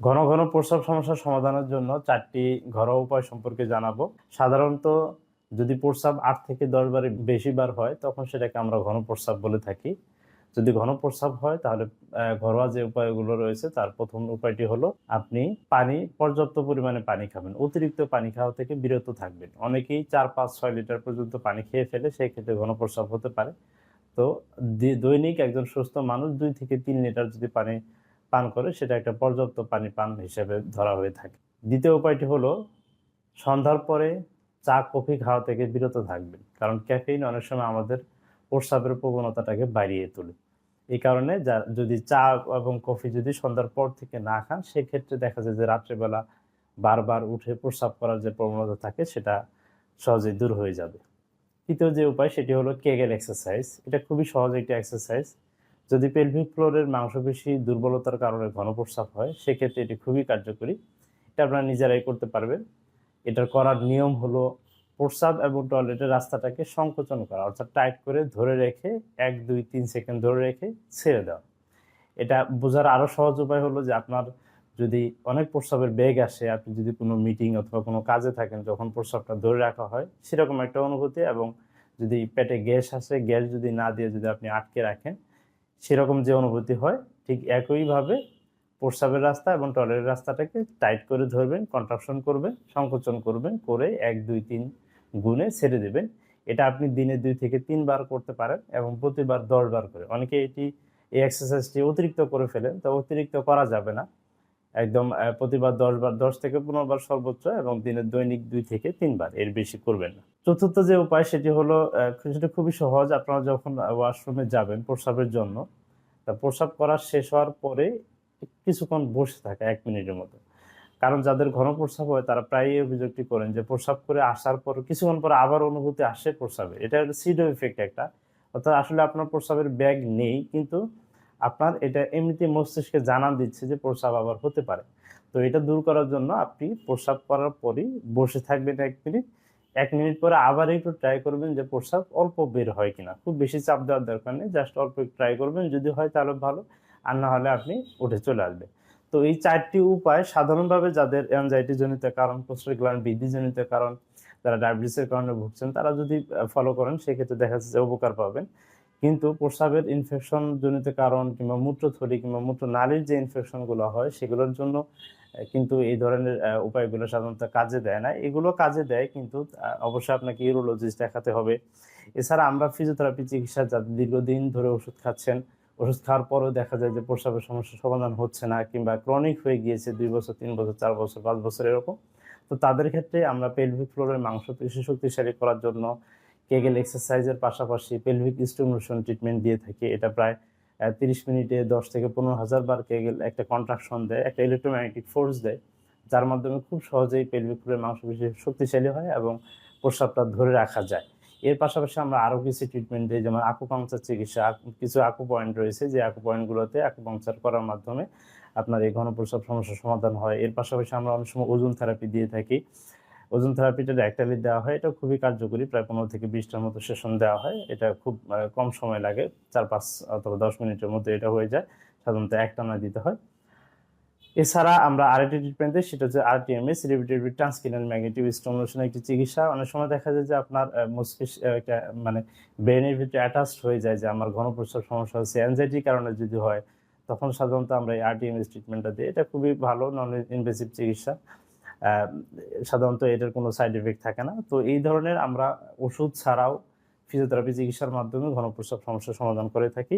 ঘন ঘন প্রস্রাব সমস্যার সমাধানের জন্য চারটি ঘরোয়া উপায় সম্পর্কে জানাব। সাধারণত যদি প্রস্রাব আট থেকে দশ বারে বেশি বার হয়, তখন সেটাকে আমরা ঘন প্রস্রাব বলে থাকি। যদি ঘন প্রস্রাব হয়, তাহলে ঘরোয়া যে উপায়গুলো রয়েছে, তার প্রথম উপায়টি হলো আপনি পানি, পর্যাপ্ত পরিমাণে পানি খাবেন। অতিরিক্ত পানি খাওয়া থেকে বিরত থাকবেন। অনেকেই চার, পাঁচ, ছয় লিটার পর্যন্ত পানি খেয়ে ফেলে, সেই ক্ষেত্রে ঘন প্রস্রাব হতে পারে। তো দৈনিক একজন সুস্থ মানুষ দুই থেকে তিন লিটার যদি পানি পান করে সেটা একটা পর্যাপ্ত পানি পান হিসেবে ধরা হয়ে থাকে। দ্বিতীয় উপায়টি হলো, সন্ধ্যার পরে চা, কফি খাওয়া থেকে বিরত থাকবেন। কারণ ক্যাফেইন অনেক সময় আমাদের প্রস্রাবের প্রবণতাটাকে বাড়িয়ে তোলে। এই কারণে যা, যদি চা এবং কফি যদি সন্ধ্যার পর থেকে না খান, সেক্ষেত্রে দেখা যায় যে রাত্রেবেলা বারবার উঠে প্রস্রাব করার যে প্রবণতা থাকে, সেটা সহজেই দূর হয়ে যাবে। তৃতীয় যে উপায়, সেটি হলো কেগেল এক্সারসাইজ এটা খুবই সহজ একটি এক্সারসাইজ যদি পেলভিক ফ্লোরের মাংসপেশি দুর্বলতার কারণে ঘন প্রস্রাব হয়, সেক্ষেত্রে এটি খুবই কার্যকরী। এটা আপনারা নিজেরাই করতে পারবেন। এটার করার নিয়ম হলো প্রস্রাব এবং টয়লেটের রাস্তাটাকে সংকোচন করা, অর্থাৎ টাইট করে ধরে রেখে এক, দুই, তিন সেকেন্ড ধরে রেখে ছেড়ে দেওয়া। এটা বোঝার আরও সহজ উপায় হলো যে আপনার যদি অনেক প্রস্রাবের বেগ আসে, আপনি যদি কোনো মিটিং অথবা কোনো কাজে থাকেন, যখন প্রস্রাবটা ধরে রাখা হয়, সেরকম একটা অনুভূতি এবং যদি পেটে গ্যাস আসে, গ্যাস যদি না দিয়ে যদি আপনি আটকে রাখেন সেরকম যে অনুভূতি হয়, ঠিক একইভাবে প্রস্রাবের রাস্তা এবং টয়লেটের রাস্তাটাকে টাইট করে ধরবেন, কন্ট্রাকশন করবেন, সংকোচন করবেন, করে এক, দুই, তিন গুণে ছেড়ে দেবেন। এটা আপনি দিনে দুই থেকে তিনবার করতে পারেন এবং প্রতিবার দশবার করে। অনেকে এটি এই এক্সারসাইজটি অতিরিক্ত করে ফেলেন, তো অতিরিক্ত করা যাবে না। একদম প্রতিবার দশ বার, দশ থেকে পনেরো বার সর্বোচ্চ এবং দিনে দৈনিক দুই থেকে তিনবার, এর বেশি করবেন না। চতুর্থ যে উপায় সেটি হলো সেটা খুবই সহজ। আপনারা যখন ওয়াশরুমে যাবেন প্রস্রাবের জন্য, তা প্রস্রাব করা শেষ হওয়ার পরে কিছুক্ষণ বসে থাকা, এক মিনিটের মতো। কারণ যাদের ঘন প্রস্রাব হয়, তারা প্রায়ই অভিযোগটি করেন যে প্রস্রাব করে আসার পর, কিছুক্ষণ পরে আবার অনুভূতি আসে প্রস্রাবে। এটা হলো সিডো ইফেক্ট একটা। অর্থাৎ আসলে আপনার প্রস্রাবের ব্যাগ নেই, কিন্তু আপনার এটা এমনিতে মস্তিষ্কে জানান দিচ্ছে যে প্রস্রাব আবার হতে পারে। তো এটা দূর করার জন্য আপনি প্রস্রাব করার পরই বসে থাকবেন এক মিনিট। এক মিনিট পরে আবার একটু ট্রাই করবেন যে প্রস্রাব অল্প বের হয় কিনা। খুব বেশি চাপ দেওয়ার দরকার নেই জাস্ট অল্প একটু ট্রাই করবেন, যদি হয় তাহলে ভালো, আর না হলে আপনি উঠে চলে আসবেন। তো এই চারটি উপায় সাধারণভাবে যাদের অ্যাংজাইটি জনিত কারণ, প্রস্রাব গ্ল্যান্ড বৃদ্ধি জনিত কারণ, যারা ডায়াবেটিসের কারণে ভুগছেন, তারা যদি ফলো করেন, সেক্ষেত্রে দেখা যাচ্ছে উপকার পাবেন। কিন্তু প্রস্রাবের ইনফেকশন জনিত কারণ কিংবা মূত্রথলি কিংবা মূত্র নালীর যে ইনফেকশনগুলো হয়, সেগুলোর জন্য কিন্তু এই ধরনের উপায়গুলো সাধারণত কাজে দেয় না। এগুলো কাজে দেয় কিন্তু অবশ্যই আপনাকে ইউরোলজিস্ট দেখাতে হবে। এছাড়া আমরা ফিজিওথেরাপি চিকিৎসা যাদের দীর্ঘদিন ধরে ওষুধ খাচ্ছেন, ওষুধ খাওয়ার পরেও দেখা যায় যে প্রস্রাবের সমস্যার সমাধান হচ্ছে না কিংবা ক্রনিক হয়ে গিয়েছে দুই বছর, তিন বছর, চার বছর, পাঁচ বছর এরকম। তো তাদের ক্ষেত্রে আমরা পেলভিক ফ্লোরের মাংসপেশি শক্তিশালী করার জন্য কেগেল এক্সারসাইজের পাশাপাশি পেলভিক স্টিমুলেশন ট্রিটমেন্ট দিয়ে থাকি। এটা প্রায় তিরিশ মিনিটে দশ থেকে পনেরো হাজার বার কেগেল একটা কন্ট্রাকশন দেয়, একটা ইলেকট্রোম্যাগনেটিক ফোর্স দেয়, যার মাধ্যমে খুব সহজেই পেলভিক ফ্লোরের মাংসপেশি শক্তিশালী হয় এবং প্রস্রাবটা ধরে রাখা যায়। এর পাশাপাশি আমরা আরও কিছু ট্রিটমেন্ট দিই, যেমন আকুপাংচার চিকিৎসা। কিছু আকু পয়েন্ট রয়েছে, যে আকু পয়েন্টগুলোতে আকুপাংচার করার মাধ্যমে আপনার এই ঘন প্রস্রাব সমস্যার সমাধান হয়। এর পাশাপাশি আমরা অনেক সময় ওজন থেরাপি দিয়ে থাকি। ওজন থেরাপিটা র্যাকটালি দেওয়া হয় এটা খুবই কার্যকরী। প্রায় পনেরো থেকে বিশটার মতো সেশন দেওয়া হয়। এটা খুব কম সময় লাগে। চার পাঁচ অথবা দশ মিনিটের মধ্যে এটা হয়ে যায়। সাধারণত একটানা দিতে হয়। এছাড়া আমরা আরেকটি ট্রিটমেন্ট দিই, সেটা হচ্ছে RTMS repeated transcranial magnetic stimulation একটি চিকিৎসা। অনেক সময় দেখা যায় যে আপনার মস্তিষ্ক মানে ব্রেনের ভিতরে অ্যাটাচড হয়ে যায় যে আমার ঘনপ্রস্রাব সমস্যা হচ্ছে। অ্যাংজাইটির কারণে যদি হয়, তখন সাধারণত আমরা এই আরটিএমএস ট্রিটমেন্টটা দিই। এটা খুবই ভালো নন ইনভেসিভ চিকিৎসা। সাধারণত এটার কোনো সাইড এফেক্ট থাকে না। তো এই ধরনের আমরা ওষুধ ছাড়াও ফিজিওথেরাপি চিকিৎসার মাধ্যমে ঘনপ্রস্রাব সমস্যার সমাধান করে থাকি।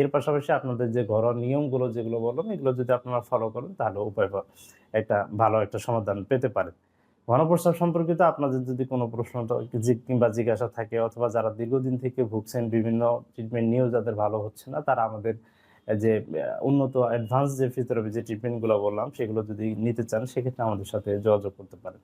এর পাশাপাশি আপনাদের যে ঘরোয়া নিয়মগুলো যেগুলো বললাম, এগুলো যদি আপনারা ফলো করেন, তাহলে উপায় একটা ভালো একটা সমাধান পেতে পারেন। ঘনপ্রস্রাব সম্পর্কিত আপনাদের যদি কোনো প্রশ্ন কিংবা জিজ্ঞাসা থাকে, অথবা যারা দীর্ঘদিন থেকে ভুগছেন, বিভিন্ন ট্রিটমেন্ট নিয়েও যাদের ভালো হচ্ছে না, তারা আমাদের যে উন্নত অ্যাডভান্স যে ফিজিওথেরাপি যে ট্রিটমেন্টগুলো বললাম, সেগুলো যদি নিতে চান, সেক্ষেত্রে আমাদের সাথে যোগাযোগ করতে পারেন।